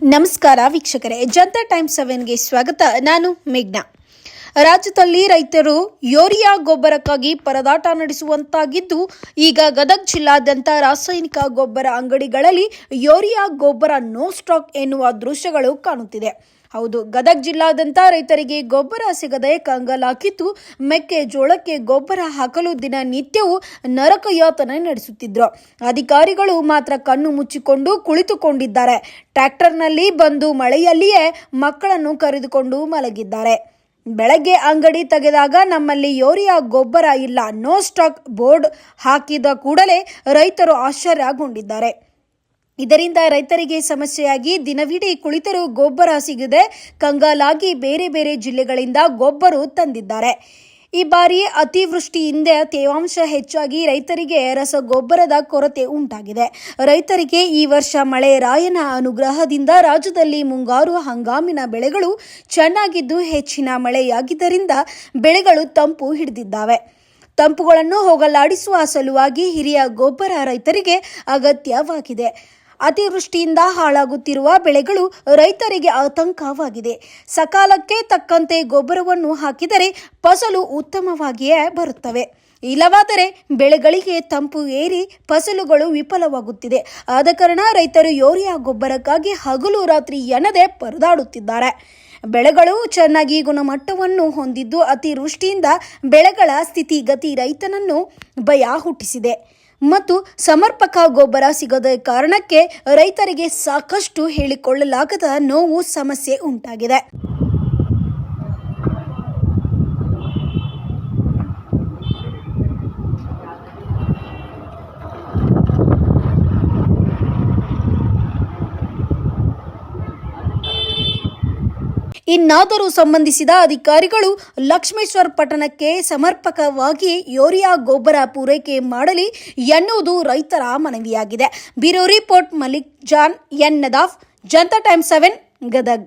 ನಮಸ್ಕಾರ ವೀಕ್ಷಕರೇ ಜನತಾ ಟೈಮ್ ಸೆವೆನ್ಗೆ ಸ್ವಾಗತ. ನಾನು ಮೇಘ್ನಾ. ರಾಜ್ಯದಲ್ಲಿ ರೈತರು ಯೂರಿಯಾ ಗೊಬ್ಬರಕ್ಕಾಗಿ ಪರದಾಟ ನಡೆಸುವಂತಾಗಿದ್ದು, ಈಗ ಗದಗ ಜಿಲ್ಲಾದ್ಯಂತ ರಾಸಾಯನಿಕ ಗೊಬ್ಬರ ಅಂಗಡಿಗಳಲ್ಲಿ ಯೂರಿಯಾ ಗೊಬ್ಬರ ನೋ ಸ್ಟಾಕ್ ಎನ್ನುವ ದೃಶ್ಯಗಳು ಕಾಣುತ್ತಿದೆ. ಹೌದು, ಗದಗ ಜಿಲ್ಲಾದ್ಯಂತ ರೈತರಿಗೆ ಗೊಬ್ಬರ ಸಿಗದೆ ಕಂಗಾಲಾಗಿದ್ದು ಮೆಕ್ಕೆಜೋಳಕ್ಕೆ ಗೊಬ್ಬರ ಹಾಕಲು ದಿನನಿತ್ಯವೂ ನರಕಯಾತನೆ ನಡೆಸುತ್ತಿದ್ರು. ಅಧಿಕಾರಿಗಳು ಮಾತ್ರ ಕಣ್ಣು ಮುಚ್ಚಿಕೊಂಡು ಕುಳಿತುಕೊಂಡಿದ್ದಾರೆ. ಟ್ರ್ಯಾಕ್ಟರ್ನಲ್ಲಿ ಬಂದು ಮಳೆಯಲ್ಲಿಯೇ ಮಕ್ಕಳನ್ನು ಕರೆದುಕೊಂಡು ಮಲಗಿದ್ದಾರೆ. ಬೆಳಗ್ಗೆ ಅಂಗಡಿ ತೆಗೆದಾಗ ನಮ್ಮಲ್ಲಿ ಯೂರಿಯಾ, ಗೊಬ್ಬರ ಇಲ್ಲ. ನೋ ಸ್ಟಾಕ್ ಬೋರ್ಡ್ ಹಾಕಿದ ಕೂಡಲೇ ರೈತರು ಆಶ್ಚರ್ಯಗೊಂಡಿದ್ದಾರೆ. ಇದರಿಂದ ರೈತರಿಗೆ ಸಮಸ್ಯೆಯಾಗಿ ದಿನವಿಡೀ ಕುಳಿತರೂ ಗೊಬ್ಬರ ಸಿಗದೆ ಕಂಗಾಲಾಗಿ ಬೇರೆ ಬೇರೆ ಜಿಲ್ಲೆಗಳಿಂದ ಗೊಬ್ಬರ ತಂದಿದ್ದಾರೆ. ಈ ಬಾರಿ ಅತಿವೃಷ್ಟಿಯಿಂದ ತೇವಾಂಶ ಹೆಚ್ಚಾಗಿ ರೈತರಿಗೆ ರಸಗೊಬ್ಬರದ ಕೊರತೆ ಉಂಟಾಗಿದೆ. ರೈತರಿಗೆ ಈ ವರ್ಷ ಮಳೆ ರಾಯನ ಅನುಗ್ರಹದಿಂದ ರಾಜ್ಯದಲ್ಲಿ ಮುಂಗಾರು ಹಂಗಾಮಿನ ಬೆಳೆಗಳು ಚೆನ್ನಾಗಿದ್ದು ಹೆಚ್ಚಿನ ಮಳೆಯಾಗಿದ್ದರಿಂದ ಬೆಳೆಗಳು ತಂಪು ಹಿಡಿದಿದ್ದಾವೆ. ತಂಪುಗಳನ್ನು ಹೋಗಲಾಡಿಸುವ ಸಲುವಾಗಿ ಹಿರಿಯ ಗೊಬ್ಬರ ರೈತರಿಗೆ ಅಗತ್ಯವಾಗಿದೆ. ಅತಿವೃಷ್ಟಿಯಿಂದ ಹಾಳಾಗುತ್ತಿರುವ ಬೆಳೆಗಳು ರೈತರಿಗೆ ಆತಂಕವಾಗಿದೆ. ಸಕಾಲಕ್ಕೆ ತಕ್ಕಂತೆ ಗೊಬ್ಬರವನ್ನು ಹಾಕಿದರೆ ಫಸಲು ಉತ್ತಮವಾಗಿಯೇ ಬರುತ್ತವೆ. ಇಲ್ಲವಾದರೆ ಬೆಳೆಗಳಿಗೆ ತಂಪು ಏರಿ ಫಸಲುಗಳು ವಿಫಲವಾಗುತ್ತಿದೆ. ಆದ ಕಾರಣ ರೈತರು ಯೂರಿಯಾ ಗೊಬ್ಬರಕ್ಕಾಗಿ ಹಗಲು ರಾತ್ರಿ ಎನ್ನದೆ ಪರದಾಡುತ್ತಿದ್ದಾರೆ. ಬೆಳೆಗಳು ಚೆನ್ನಾಗಿ ಗುಣಮಟ್ಟವನ್ನು ಹೊಂದಿದ್ದು ಅತಿವೃಷ್ಟಿಯಿಂದ ಬೆಳೆಗಳ ಸ್ಥಿತಿಗತಿ ರೈತನನ್ನು ಭಯ ಹುಟ್ಟಿಸಿದೆ. ಮತ್ತು ಸಮರ್ಪಕ ಗೊಬ್ಬರ ಸಿಗದ ಕಾರಣಕ್ಕೆ ರೈತರಿಗೆ ಸಾಕಷ್ಟು ಹೇಳಿಕೊಳ್ಳಲಾಗದ ನೋವು ಸಮಸ್ಯೆ ಉಂಟಾಗಿದೆ. ಇನ್ನಾದರೂ ಸಂಬಂಧಿಸಿದ ಅಧಿಕಾರಿಗಳು ಲಕ್ಷ್ಮೇಶ್ವರ ಪಟ್ಟಣಕ್ಕೆ ಸಮರ್ಪಕವಾಗಿ ಯೂರಿಯಾ ಗೊಬ್ಬರ ಪೂರೈಕೆ ಮಾಡಲಿ ಎನ್ನುವುದು ರೈತರ ಮನವಿಯಾಗಿದೆ. Bureau report Malik Jan N Nadaf, Janata Time Seven Gadag.